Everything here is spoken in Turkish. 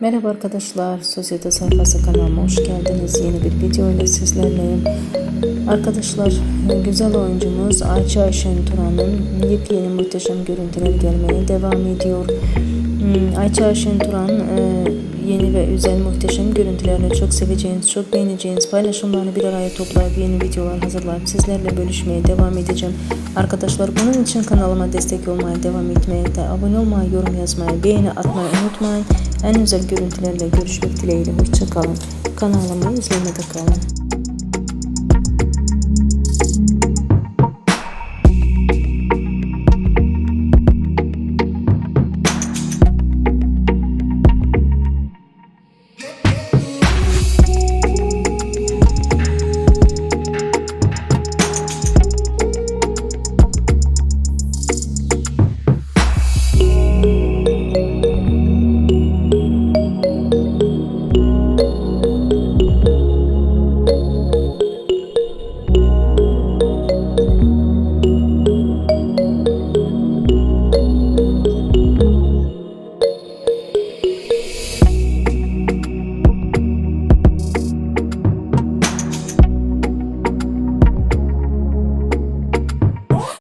Merhaba arkadaşlar, Sosyete Sayfası kanalıma hoş geldiniz. Yeni bir video ile sizlerleyim. Arkadaşlar, güzel oyuncumuz Ayça Ayşen Turan'ın yepyeni muhteşem görüntüler gelmeye devam ediyor. Hmm, Ayça Ayşen Turan e, yeni ve özel muhteşem görüntülerini çok seveceğiniz, çok beğeneceğiniz paylaşımlarını bir araya toplayıp yeni videolar hazırlayıp sizlerle bölüşmeye devam edeceğim. Arkadaşlar bunun için kanalıma destek olmaya devam etmeye de abone olmayı, yorum yazmayı, beğeni atmayı unutmayın. En özel görüntülerle görüşmek dileğiyle. Hoşçakalın. Kanalımı izlemede kalın.